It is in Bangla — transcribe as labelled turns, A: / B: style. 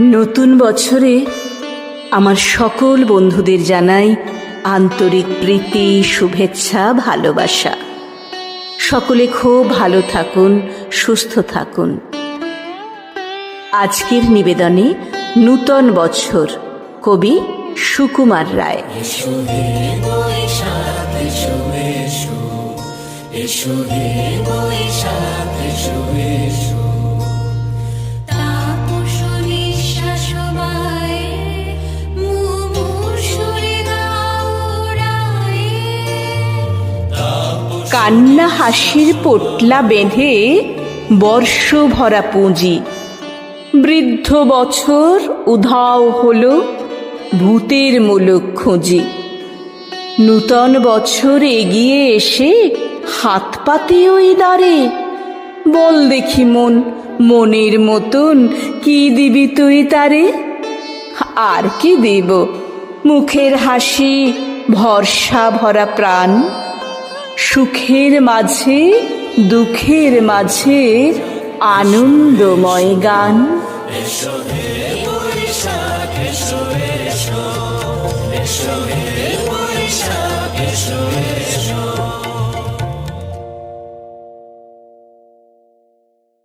A: নতুন বছরে আমার সকল বন্ধুদের জানাই আন্তরিক প্রীতি, শুভেচ্ছা, ভালোবাসা। সকলে খুব ভালো থাকুন, সুস্থ থাকুন। আজকের নিবেদনে নূতন বছর, কবি সুকুমার রায়।
B: এসো এসো এসো।
A: কান্না হাসির পোটলা বেঁধে বর্ষ ভরা পুঁজি। বৃদ্ধ বছর উধাও হল ভূতের মুলুক খুঁজি। নূতন বছর এগিয়ে এসে হাত পাতে ওই দাঁড়ে বল দেখি মন, মনের মতন কি দিবি তুই তারে? আর কি দেব? মুখের হাসি, ভরসা ভরা প্রাণ। সুখের মাঝে দুঃখের মাঝে আনন্দময় গান।
B: এসো হে বৈশাখ এসো